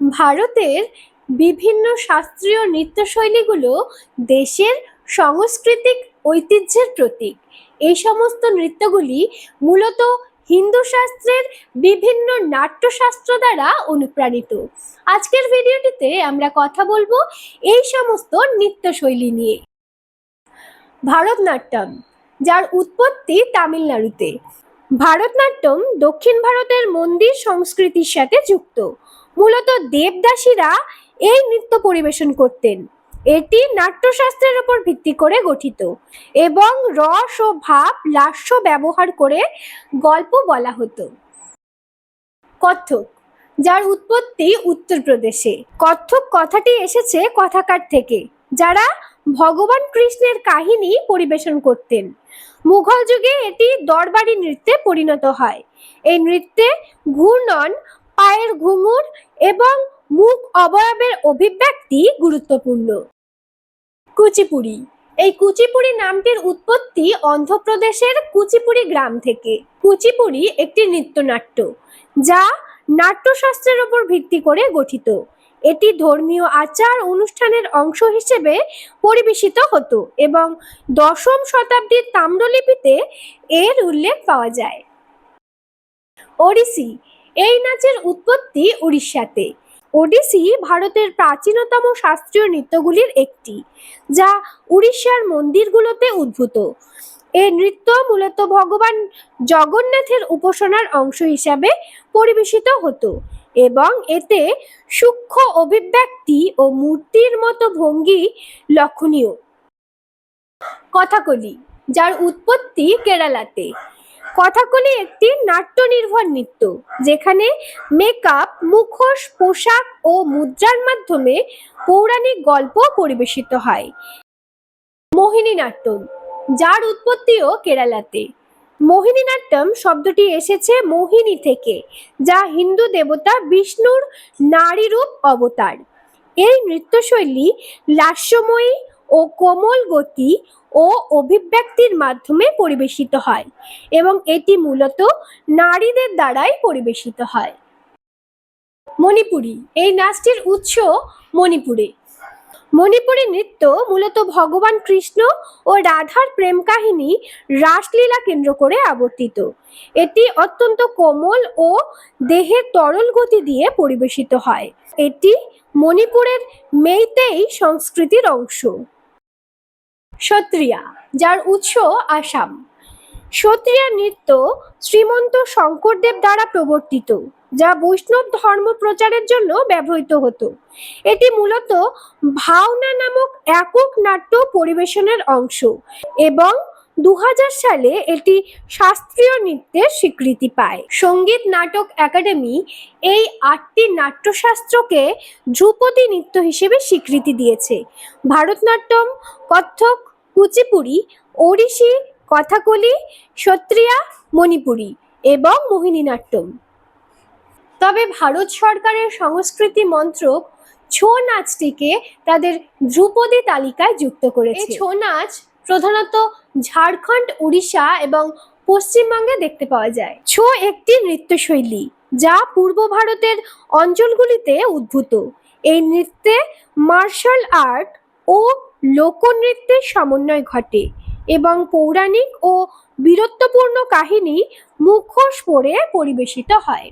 ভারতের বিভিন্ন শাস্ত্রীয় নৃত্যশৈলীগুলো দেশের সাংস্কৃতিক ঐতিহ্যের প্রতীক। এই সমস্ত নৃত্যগুলি মূলত হিন্দু শাস্ত্রের বিভিন্ন নাট্যশাস্ত্র দ্বারা অনুপ্রাণিত। আজকের ভিডিওটিতে আমরা কথা বলব এই সমস্ত নৃত্যশৈলী নিয়ে। ভারতনাট্যম, যার উৎপত্তি তামিলনাড়ুতে। ভারতনাট্যম দক্ষিণ ভারতের মন্দির সংস্কৃতির সাথে যুক্ত। মূলত দেবদাসীরা এই নৃত্য পরিবেশন করতেন। এটি নাট্যশাস্ত্রের উপর ভিত্তি করে গঠিত এবং রস ও ভাব লাস্য ব্যবহার করে গল্প বলা হতো। কত্থক যার উৎপত্তি উত্তরপ্রদেশে কত্থক কথাটি এসেছে কথাকার থেকে, যারা ভগবান কৃষ্ণের কাহিনী পরিবেশন করতেন। মুঘল যুগে এটি দরবারি নৃত্যে পরিণত হয়। এই নৃত্যে ঘূর্ণন, পায়ের ঘুঙুর এবং মুখ অবয়বের অভিব্যক্তি গুরুত্বপূর্ণ। কুচিপুড়ি। এই কুচিপুড়ি নামটির উৎপত্তি অন্ধ্রপ্রদেশের কুচিপুড়ি গ্রাম থেকে। কুচিপুড়ি একটি নৃত্যনাট্য, যা নাট্যশাস্ত্রের উপর ভিত্তি করে গঠিত। এটি ধর্মীয় আচার অনুষ্ঠানের অংশ হিসেবে পরিবেশিত হতো এবং দশম শতাব্দীর তাম্রলিপিতে এর উল্লেখ পাওয়া যায়। ওড়িশি। এই নাচের উৎপত্তি উড়িষ্যাতে ওডিসি ভারতের প্রাচীনতম শাস্ত্রীয় নৃত্যগুলির একটি, যা উড়িষ্যার মন্দিরগুলোতে উদ্ভূত। এই নৃত্য মূলত ভগবান জগন্নাথের উপাসনার অংশ হিসাবে পরিবেশিত হতো এবং এতে সূক্ষ্ম অভিব্যক্তি ও মূর্তির মতো ভঙ্গি লক্ষণীয়। কথাকলি, যার উৎপত্তি কেরালাতে। কথাকলি একটি নাট্য নির্ভর নৃত্য, যেখানে মেকআপ মুখোশ, পোশাক ও মুদ্রার মাধ্যমে পৌরাণিক গল্প পরিবেশিত হয়। মোহিনীনাট্যম যার উৎপত্তিও কেরালাতে। মোহিনীনাট্যম শব্দটি এসেছে মোহিনী থেকে, যা হিন্দু দেবতা বিষ্ণুর নারী রূপ অবতার। এই নৃত্যশৈলী লাস্যময়ী ও কোমল গতি ও অভিব্যক্তির মাধ্যমে পরিবেশিত হয় এবং এটি মূলত নারীদের দ্বারাই পরিবেশিত হয়। মণিপুরি, এই নাচটির উৎস মণিপুরে। মণিপুরি নৃত্য মূলত ভগবান কৃষ্ণ ও রাধার প্রেম কাহিনী রাসলীলা কেন্দ্র করে আবর্তিত। এটি অত্যন্ত কোমল ও দেহের তরল গতি দিয়ে পরিবেশিত হয়। এটি মণিপুরের মেইতেই সংস্কৃতির অংশ। সত্রিয়া, যার উৎস আসাম। সত্রিয়া নৃত্য শ্রীমন্ত শঙ্করদেব দ্বারা প্রবর্তিত, যা বৈষ্ণব ধর্ম প্রচারের জন্য ব্যবহৃত হতো। এটি মূলত ভাওনা নামক একক নাট্য পরিবেশনের অংশ এবং দু হাজার সালে এটি শাস্ত্রীয় নৃত্যের স্বীকৃতি পায়। সংগীত নাটক একাডেমি এই আটটি নাট্যশাস্ত্রকে ধ্রুপদী নৃত্য হিসেবে স্বীকৃতি দিয়েছে। ভারতনাট্যম, কত্থক, কুচিপুড়ি, ওড়িশি, কথাকলি, সত্রিয়া, মণিপুরি এবং মোহিনীনাট্যম। তবে ভারত সরকারের সংস্কৃতি মন্ত্রক ছৌ নাচটিকে তাদের ধ্রুপদী তালিকায় যুক্ত করেছে। ছৌ নাচ প্রধানত ঝাড়খণ্ড, উড়িষ্যা এবং পশ্চিমবঙ্গে দেখতে পাওয়া যায়। ছৌ একটি নৃত্যশৈলী, যা পূর্ব ভারতের অঞ্চলগুলিতে উদ্ভূত। এই নৃত্যে মার্শাল আর্ট ও লোকনৃত্যের সমন্বয় ঘটে এবং পৌরাণিক ও বীরত্বপূর্ণ কাহিনী মুখোশ পরে পরিবেশিত হয়।